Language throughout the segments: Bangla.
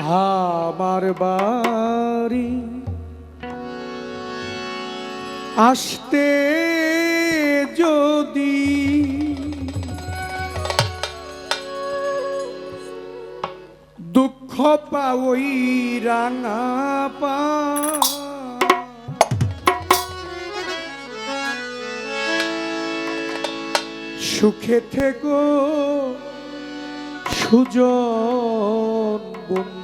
আমার বাড়ি আসতে যদি দুঃখ পাওই রাঙা পা। সুখে থেকো সুজন বন্ধু।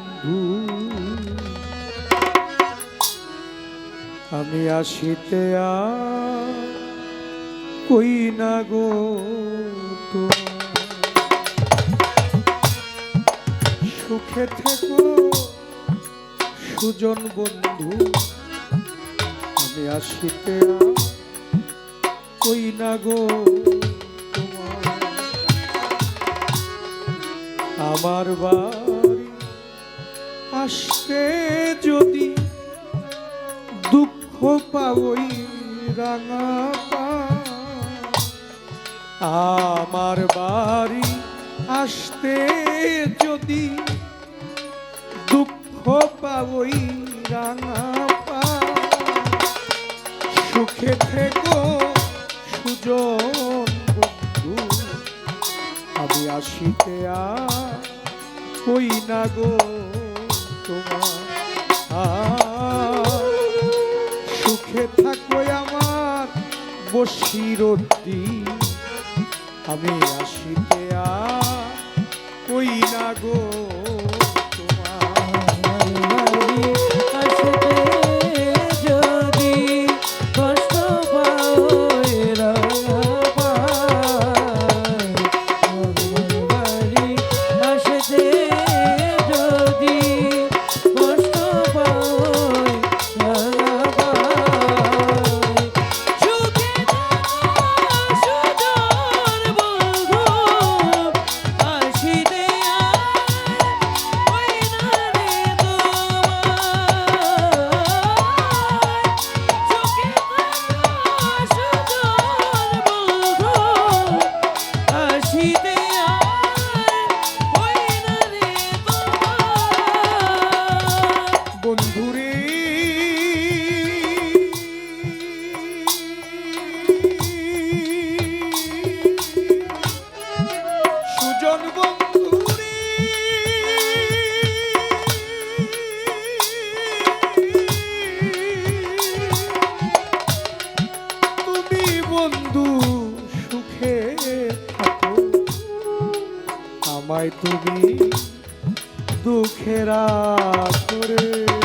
আমি আসিতে কই না গো। সুখে থেকো, সুজন বন্ধু, আমি আসিতে কই না গো। আমার বাড়ি আসতে যদি দুঃখ পাবই রাঙা। আমার বাড়ি আসতে যদি দুঃখ পাবই রাঙা। সুখে থেকো সুজন বন্ধু, আমি আসিতে আর কই না গো তোমার। সুখে থাকো আমার বসিরতি আমি আসিতে আর কই না গো। বন্ধুরে। সুজন বন্ধুরে। তুমি বন্ধু সুখে থাকো। আমায় তুমি দুঃখেরা করে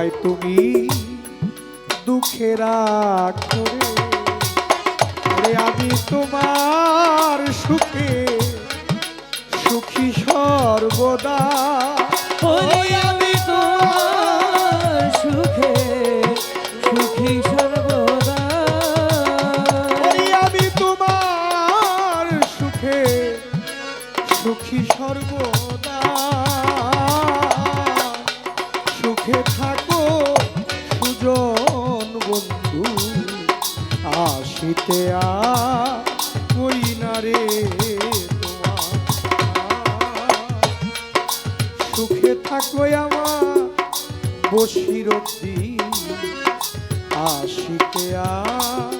আমায় তুমি দুঃখেরা ওরে আমি তোমার সুখে সুখী সর্বদা। আমি কই না রে সুখে থাকো আমার বসিরতি আসিতে আ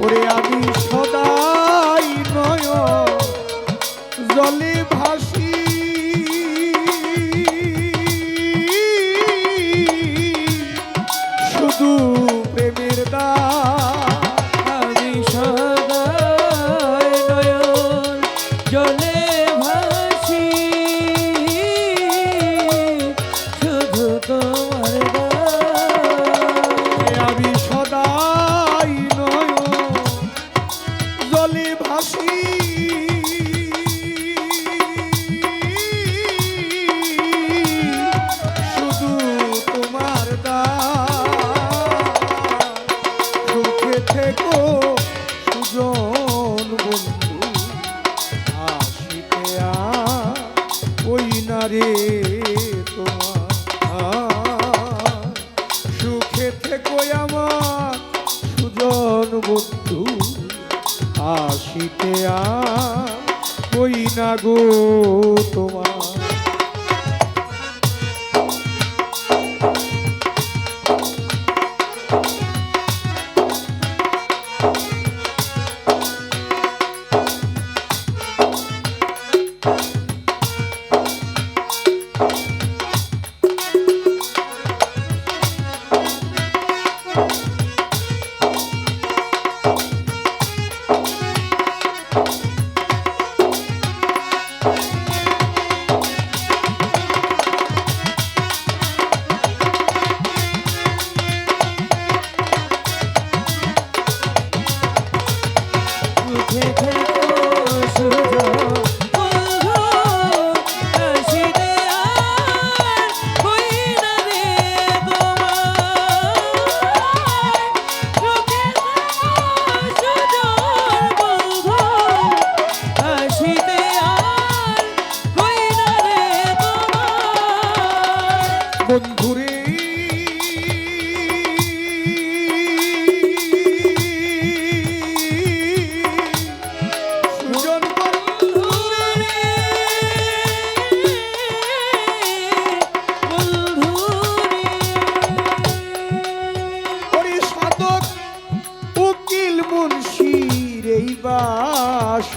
ওরে আমি সদাই নয় জলে নয়ন বন্ধু আসিতে আই না গো তোমার?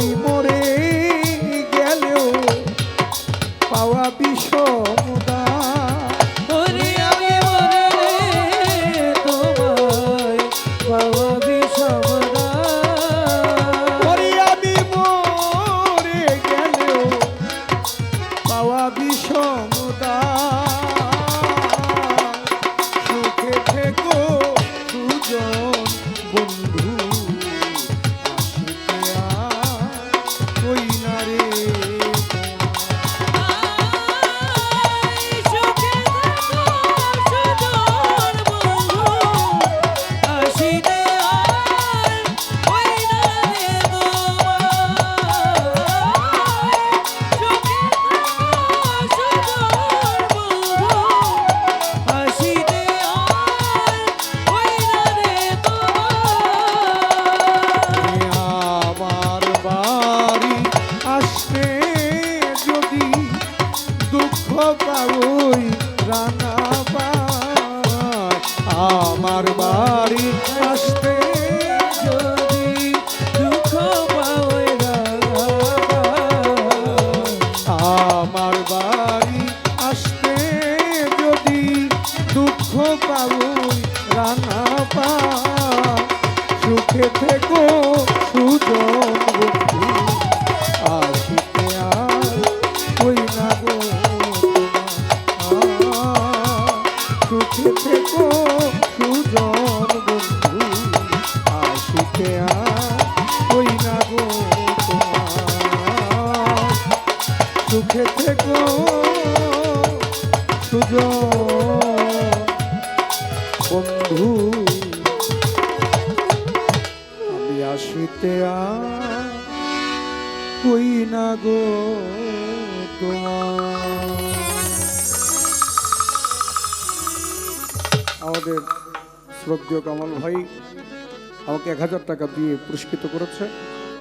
আমি মরে গেলেও পাওয়া বিষম বাড়ি আসতে যদি দুঃখ আমার বাড়ি আসতে যদি দুঃখ পাবো রানা পা সুখে থেকো বন্ধু আমি আসিতে কই না গো তোমার। আমাদের শ্রদ্ধেয় কামাল ভাই আমাকে এক হাজার টাকা দিয়ে পুরস্কৃত করেছে।